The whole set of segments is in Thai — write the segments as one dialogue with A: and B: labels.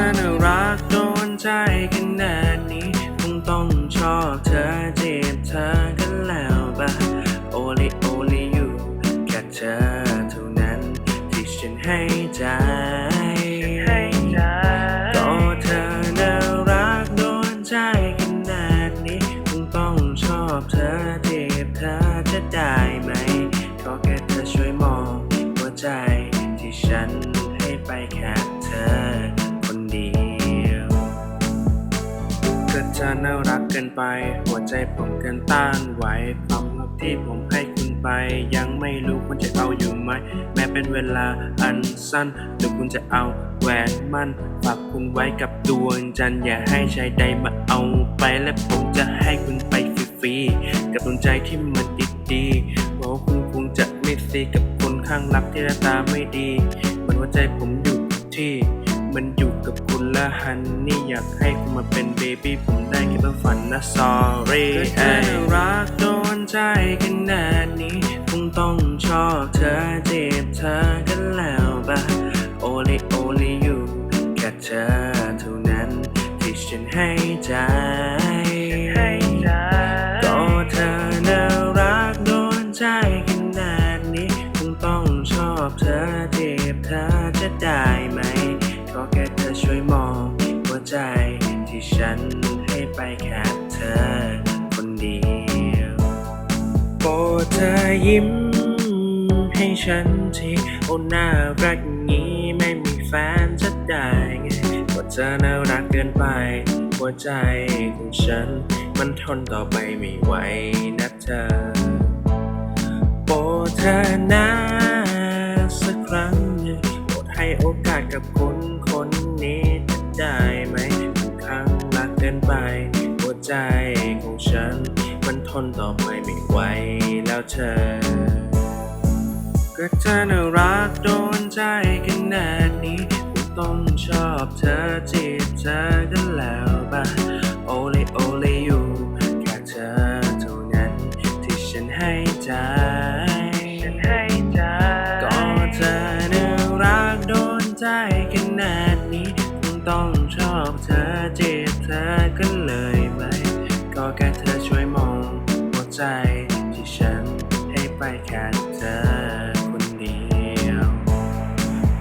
A: ธอน่ารักโดนใจขนาดนี้คงต้องชอบเธอจีบเธอกันแล้วปะโอลิโอลิอยู่แค่เธอเท่านั้นที่ฉันให้ใจ น่ารักเกินไป หัวใจผมเกินต้านไหวความรักที่ผมให้คุณไป ยังไม่รู้คุณจะเอาอยู่ไหม แม้เป็นเวลาอันสั้นหรือคุณจะเอาแหวนมั่นฝากคุณไว้กับดวงจันทร์อย่าให้ชายใดมาเอาไป และผมจะให้คุณไปฟรีๆกับดวงใจที่มันดีๆเพราะว่าคุณคงจะไม่ซีกับคนข้างรักที่หน้าตาไม่ดีเหมือนหัวใจผมอยู่ที่ มันอยู่กับคุณและฮันนี่อยากให้คุณมาเป็นเบบี้ผมได้แค่เพื่อฝันนะ sorry ก็เธอรักโดนใจขนาดนี้คงต้องชอบเธอเจีบเธอกันแล้วปะ only only you แค่เธอเท่านั้นที่ฉันให้ใจก็เธอน่ารักโดนใจขนาดนี้คงต้องชอบเธอจีบเธอจะได้ไหม ก็แค่เธอช่วยมองหัวใจ ที่ฉันให้ไปแค่เธอ คนเดียวโปรดเธอยิ้ม ให้ฉันทีโอ้น่ารักงี้ไม่มีแฟนจะได้ไงก็เธอน่ารักเกินไป หัวใจของฉัน มันทนต่อไปไม่ไหวนะเธอโปรดเธอนะสักครั้งหนึ่งโปรดให้โอกาสกับคน นนี้จะได้ไหมบางครั้งรักเกินไป หัวใจของฉัน มันทนต่อไปไม่ไหวแล้วเธอก็เธอน่ารักโดนใจขนาดนี้ต้องชอบเธอจีบเธอกัน เธอจีบเธอกันเลยไหม ก็แค่เธอช่วยมองหัวใจที่ฉันให้ไปแค่เธอคนเดียว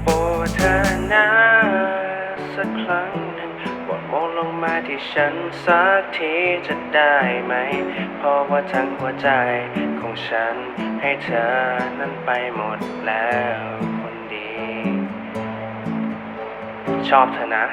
A: โปรดเธอนะสักครั้งหนึ่งโปรดมองลงมาที่ฉันสักทีจะได้ไหม เพราะว่าทั้งหัวใจของฉันให้เธอนั้นไปหมดแล้วคนดี ชอบเธอนะ